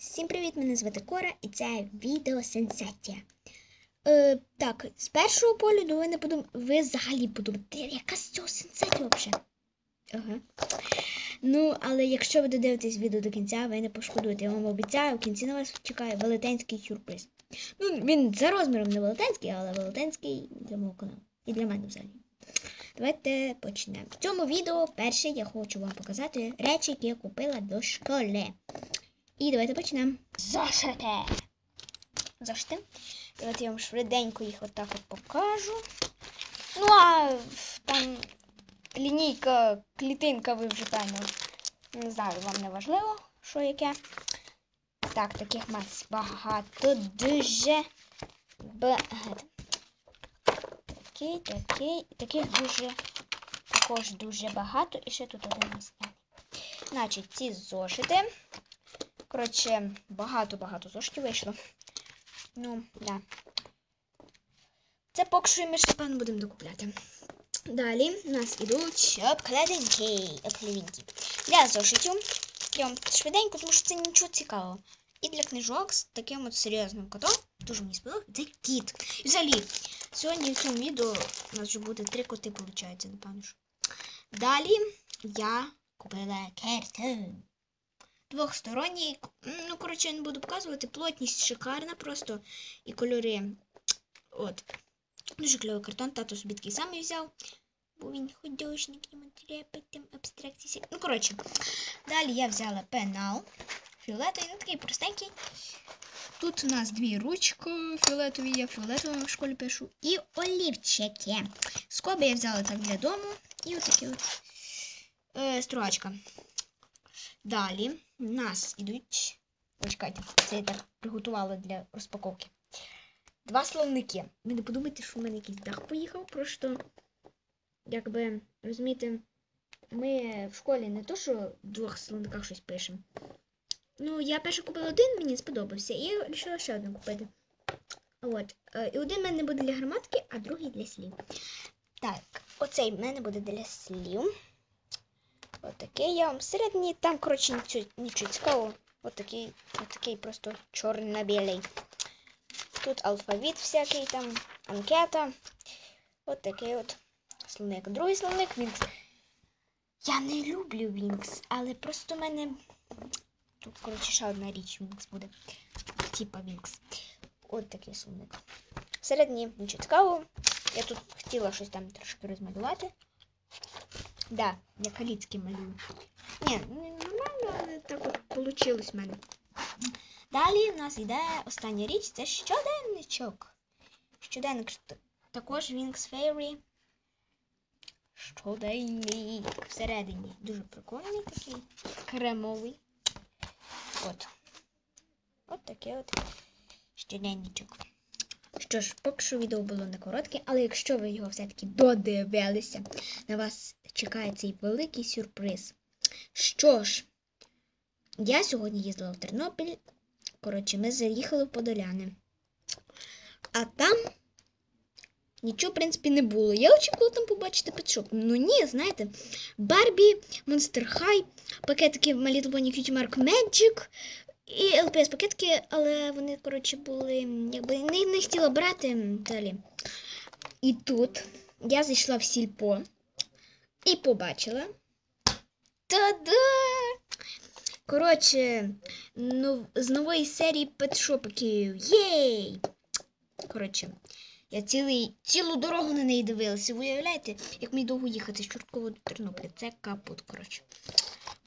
Всім привіт! Мене звати Кора і це відео сенсація. Е, так, з першого погляду ви не подум... ви взагалі подумаєте, яка з цього сенсація взагалі? Ага. Ну, але якщо ви додивитесь відео до кінця, ви не пошкодуєте. Я вам обіцяю, в кінці на вас чекає велетенський сюрприз. Ну, він за розміром не велетенський, але велетенський для мого каналу. І для мене взагалі. Давайте почнемо. В цьому відео перше я хочу вам показати речі, які я купила до школи. І давайте почнемо. Зошити! Зошити. Давайте я вам швиденько їх отак от покажу. Ну, а там лінійка, клітинка ви вже певно. Не знаю, вам не важливо, що яке. Так, таких мас багато, дуже багато. Такий, такий, таких дуже, також дуже багато. І ще тут один останній. Значить, ці зошити. Коротше, багато-багато зошитів вийшло. Ну, да. Це поки що ми ще, певно, будемо докупляти. Далі у нас ідуть обкладинки. Обкладинки. Для зошитів. Я швиденько, тому що це нічого цікавого. І для книжок з таким от серйозним котом. Дуже мені сподобається. Це кіт. І взагалі, сьогодні в цьому відео у нас вже буде три коти, виходить, напевно. Далі я купила картон. Двохсторонній. Ну, коротше, я не буду показувати. Плотність шикарна просто. І кольори. От. Дуже кльовий картон. Тато собі такий самий взяв. Бо він художник, йому треба там абстракції. Ну, коротше. Далі я взяла пенал. Фіолетовий, ну такий простенький. Тут у нас дві ручки фіолетові, я фіолетовим в школі пишу. І олівчики. Скоби я взяла так для дому. І отакі от е, стругачка. Далі у нас ідуть. Почекайте, це я так приготувала для розпаковки. Два словники. Ви не подумайте, що в мене якийсь дах поїхав. Просто, якби, розумієте, ми в школі не то, що в двох словниках щось пишемо. Ну, я перше купила один, мені сподобався, і я вирішила ще один купити. От. е, І один в мене буде для граматики, а другий для слів. Так, оцей в мене буде для слів. Отакий я вам середній, там, коротше, нічого, цікавого. Отакий, отакий просто чорний на білий. Тут алфавіт всякий там, анкета. От такий от словник. Другий словник Вінкс. Я не люблю Вінкс, але просто в мене. Тут, коротше, ще одна річ Вінкс буде. Типа Вінкс. От такий словник. Середній нічого цікавого. Я тут хотіла щось там трошки розмалювати. Да, я каліцькі малюю. Ні, нормально, але так от вийшло в мене. Далі в нас йде остання річ, це щоденничок. Щоденник також Wings Fairy. Щоденник всередині. Дуже прикольний такий, кремовий. От. От такий от щоденничок. Що ж, поки що відео було не коротке, але якщо ви його все-таки додивилися, на вас чекає цей великий сюрприз. Що ж, я сьогодні їздила в Тернопіль. Коротше, ми заїхали в Подоляни. А там нічого, в принципі, не було. Я очікувала там побачити петшоп. Ну ні, знаєте, Барбі, Monster High, пакетики My Little Pony Cutie Mark Magic і LPS пакетики, але вони, коротше, були, якби не, не хотіла брати далі. І тут я зайшла в сільпо і побачила. Та-да! Коротше, ну, з нової серії петшопиків. Єй! Коротше, я цілий, цілу дорогу на неї дивилася. Ви уявляєте, як мені довго їхати з Чорткова до Тернополя. Це капут, коротше.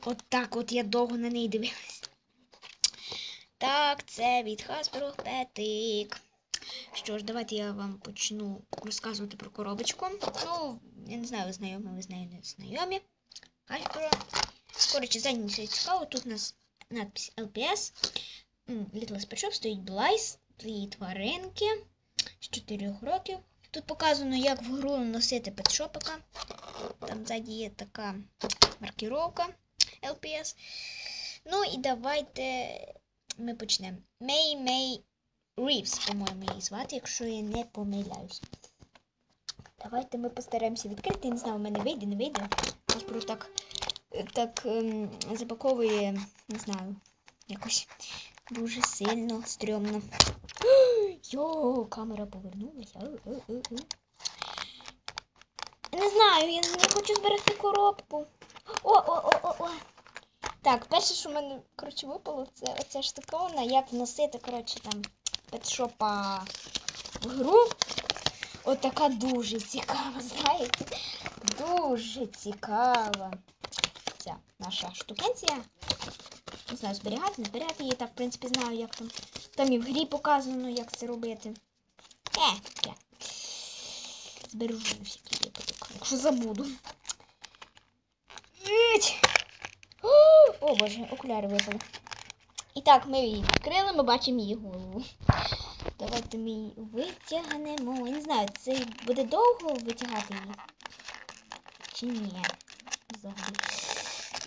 От так от я довго на неї дивилася. Так, це від Hasbro Петик. Що ж, давайте я вам почну розказувати про коробочку. Ну, я не знаю, ви знайомі, ви з нею не знайомі. Коротше, все цікаво. Тут у нас надпись LPS. Little Pet стоїть Блайс, дві тваринки з 4 років. Тут показано, як в гру носити петшопика. Там ззаді є така маркіровка LPS. Ну і давайте ми почнемо. Мей Мей Рівс, по-моєму, її звати, якщо я не помиляюсь. Давайте ми постараємося відкрити. Я не знаю, у мене вийде, не вийде. Просто так, так ем, запаковує, не знаю, якось дуже сильно стрьомно. Йо, камера повернулася. Е, е, е. Не знаю, я не хочу зберегти коробку. О, о, о, о, о. Так, перше, що в мене, коротше, випало, це оця штуковина, як вносити, коротше, там, петшопа в гру. Отака дуже цікава, знаєте? Дуже цікава. Ця наша штукенція. Не знаю, зберігати, не зберігати її, так, в принципі, знаю, як там. Там і в грі показано, як це робити. Е, я. Збережу всякий випадок, якщо забуду. О, боже, окуляри випали. І так, ми її відкрили, ми бачимо її голову. Давайте ми її витягнемо. Я не знаю, це буде довго витягати її? Чи ні? Взагалі.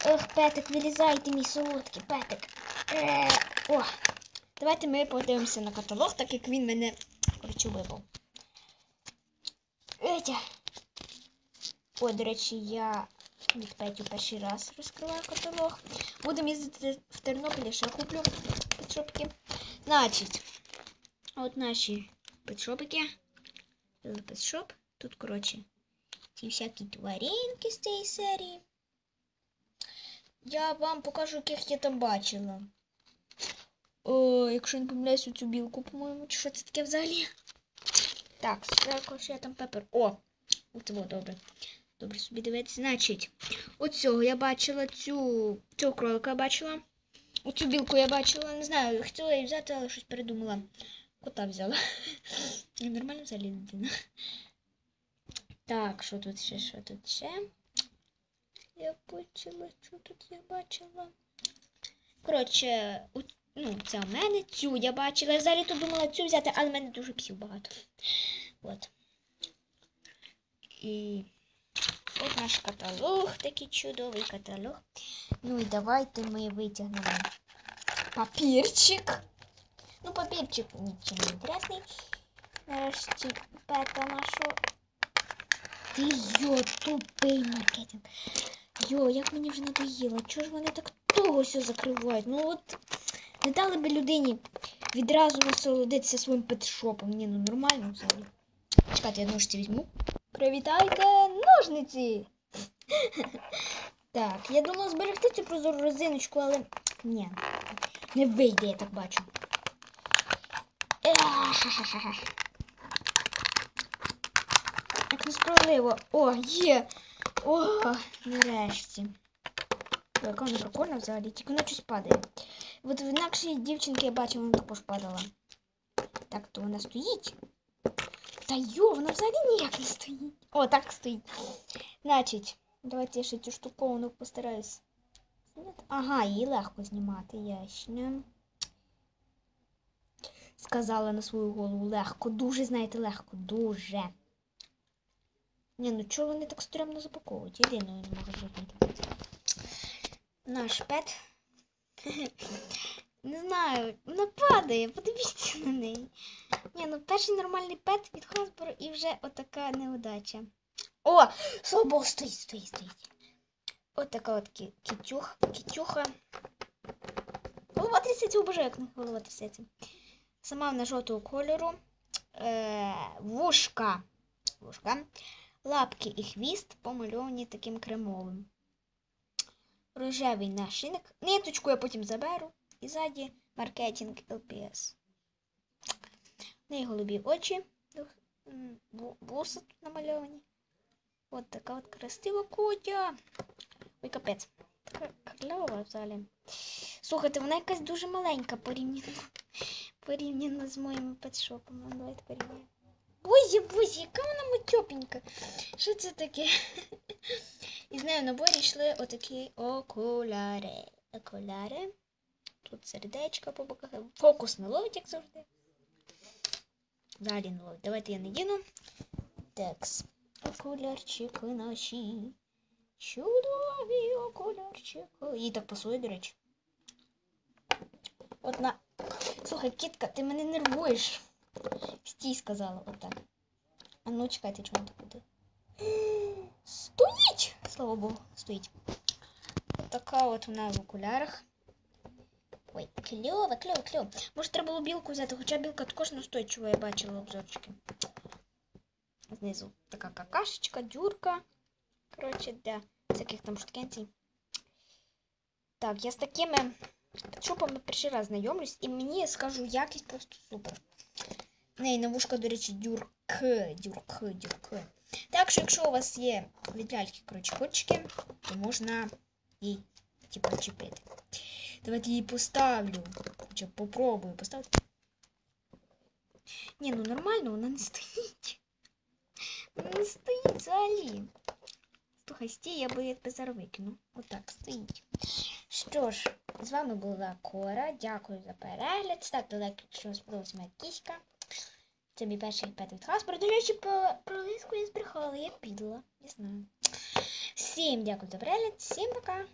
Ох, петик, вилізайте, мій солодкий петик. Е, о, давайте ми подивимося на каталог, так як він мене коротше випав. О, до речі, я від Петю перший раз розкриваю каталог. Будемо їздити в Тернопіль, ще куплю підшопки. Значить, от наші підшопики. Підшоп. Тут, коротше, ці всякі тваринки з цієї серії. Я вам покажу, яких я там бачила. О, якщо не помиляюсь, цю білку, по-моєму, чи що це таке взагалі? Так, також я там пепер. О! От во, добре. Добре собі дивитися. Значить, оцього я бачила цю. Цього кролика я бачила. Оцю білку я бачила. Не знаю, хотіла її взяти, але щось передумала. Кота взяла. Я нормально взагалі людина. Так, що тут ще, що тут ще? Я бачила, що тут я бачила. Коротше, ну, це у мене, цю я бачила. Я взагалі то думала цю взяти, але в мене дуже псів багато. От. І от наш каталог, такий чудовий каталог. Ну і давайте ми витягнемо папірчик. Ну, папірчик нічим не інтересний. Нарешті пета нашого. Ти йо, тупий маркетинг. Йо, як мені вже надоїло. Чого ж вони так того все закривають? Ну от не дали би людині відразу насолодитися своїм петшопом. Ні, ну нормально взагалі. Чекайте, я ножиці візьму. Привітайте, ножниці! Так, я думала зберегти цю прозору резиночку, але ні, не вийде, я так бачу. Як несправедливо. О, є! О, нарешті. Ой, Яка вона прикольна взагалі, тільки вона щось падає. От в інакшій дівчинки я бачила, вона також падала. Так, то вона стоїть. Та йо, вона взагалі ніяк не стоїть. О, так стоїть. Значить, давайте я ще цю штуковину постараюсь. Ага, її легко знімати, ясно. Сказала на свою голову легко. Дуже, знаєте, легко. Дуже. Ні, ну чого вони так стрімно запаковують? Єдиною не можу зрозуміти. Наш пет. Не знаю, вона падає, подивіться на неї. Ні, ну перший нормальний пет від Хасбро і вже отака неудача. О! Слабо стоїть, стоїть, стоїть. Отака от кі- кітюх, кітюха. Голова трясеться, обожаю, як голова трясеться. Сама вона жовтого кольору. Е, вушка. Вушка. Лапки і хвіст помальовані таким кремовим. Рожевий нашийник. Ниточку я потім заберу. І ззаді маркетинг LPS. В неї голубі очі. Вуса тут намальовані. От така от красива кутя. Ой, капець. Така кльова взагалі. Слухайте, вона якась дуже маленька порівняно. Порівняно з моїми петшопами. Ну, Давайте порівняємо. Бузі, бузі, яка вона матьопенька. Що це таке? І з нею в наборі йшли отакі окуляри. Окуляри. Тут сердечко по боках. Фокус не ловить, як завжди. Далі не ловить. Давайте я надіну. Текс. Окулярчики наші. Чудові окулярчики. Їй так пасує, до речі. От на. Слухай, кітка, ти мене нервуєш. Стій, сказала отак. А ну чекайте, чому так буде. Стоїть! Слава Богу, стоїть. Така от вона в окулярах. Ой, кльово, кльово, кльово. Може, треба було білку взяти, хоча білка також настойчива, я бачила обзорчики. Знизу така какашечка, дюрка. Коротше, для всяких там штукенцій. Так, я з такими шупами перший раз знайомлюсь, і мені скажу, якість просто супер. Неї на вушка, до речі, дюрки, дюрки, дюрки. Так що, якщо у вас є від ляльки, коротше, котчики, то можна їй, типу, чіпити. Давайте її поставлю. Хоча попробую поставити. Ні, ну нормально, вона не стоїть. Вона не стоїть взагалі. Слухай, стій, я би тебе зараз викину. Отак стоїть. Що ж, з вами була Кора. Дякую за перегляд. Ставте лайк, якщо вам сподобалась моя кіська. Це мій перший пет від Хаспер. До речі, про, про лиску я збрехала, я підла. Не знаю. Всім дякую за перегляд, всім пока.